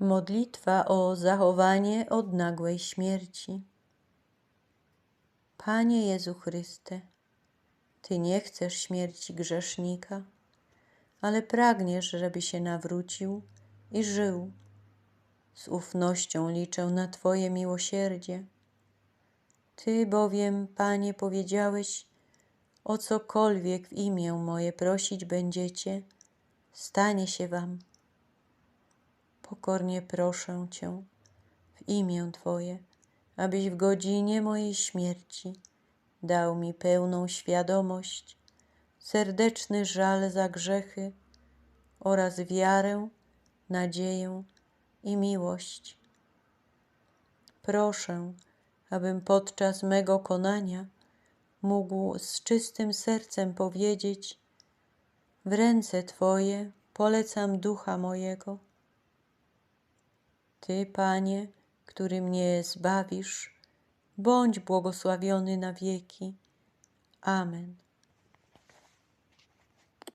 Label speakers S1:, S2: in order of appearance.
S1: Modlitwa o zachowanie od nagłej śmierci. Panie Jezu Chryste, Ty nie chcesz śmierci grzesznika, ale pragniesz, żeby się nawrócił i żył. Z ufnością liczę na Twoje miłosierdzie. Ty bowiem, Panie, powiedziałeś, o cokolwiek w imię moje prosić będziecie, stanie się Wam. Pokornie proszę Cię w imię Twoje, abyś w godzinie mojej śmierci dał mi pełną świadomość, serdeczny żal za grzechy oraz wiarę, nadzieję i miłość. Proszę, abym podczas mego konania mógł z czystym sercem powiedzieć: W ręce Twoje polecam ducha mojego. Ty, Panie, który mnie zbawisz, bądź błogosławiony na wieki. Amen.